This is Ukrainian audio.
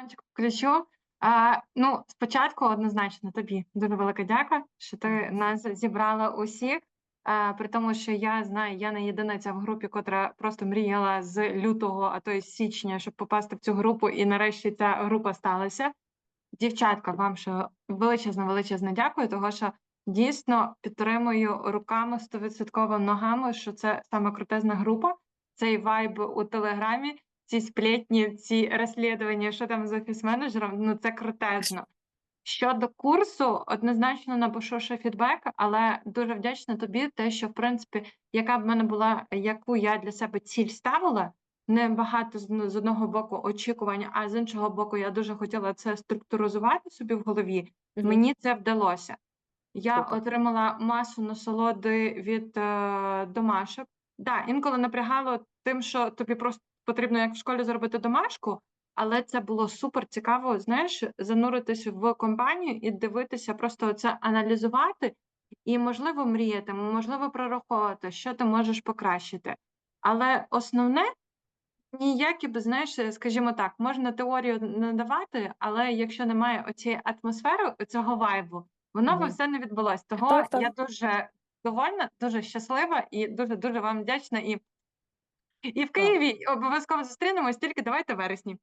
Мікрофончик включу. А, ну, спочатку однозначно тобі дуже велика дяка, що ти нас зібрала усіх. А, при тому, що я знаю, я не єдина ця в групі, котра просто мріяла з лютого, а то й з січня, щоб попасти в цю групу, і нарешті ця група сталася. Дівчатка, вам ще величезно, величезно дякую, того що дійсно підтримую руками стовідсотково ногами, що це саме крутезна група. Цей вайб у телеграмі, ці сплетні, ці розслідування, що там з офіс-менеджером, ну це крутезно. Щодо курсу, однозначно напишу фідбек, але дуже вдячна тобі, те, що в принципі, яка б в мене була, яку я для себе ціль ставила, не багато з, ну, одного боку очікувань, а з іншого боку, я дуже хотіла це структуризувати собі в голові. Мгм. Мені це вдалося. Я Супер. отримала масу насолоди від е, домашок. Да, інколи напрягало тим, що тобі просто потрібно як в школі зробити домашку, але це було супер цікаво, знаєш, зануритись в компанію і дивитися, просто це аналізувати і, можливо, мріяти, можливо, прораховувати, що ти можеш покращити. Але основне ніякі б, знаєш, скажімо так, можна теорію надавати, але якщо немає оцієї атмосфери, цього вайбу, воно би все не відбулось. Того Так, так. я дуже довольна, дуже щаслива і дуже дуже вам вдячна. І, і в Києві обов'язково зустрінемось, тільки давайте вересні.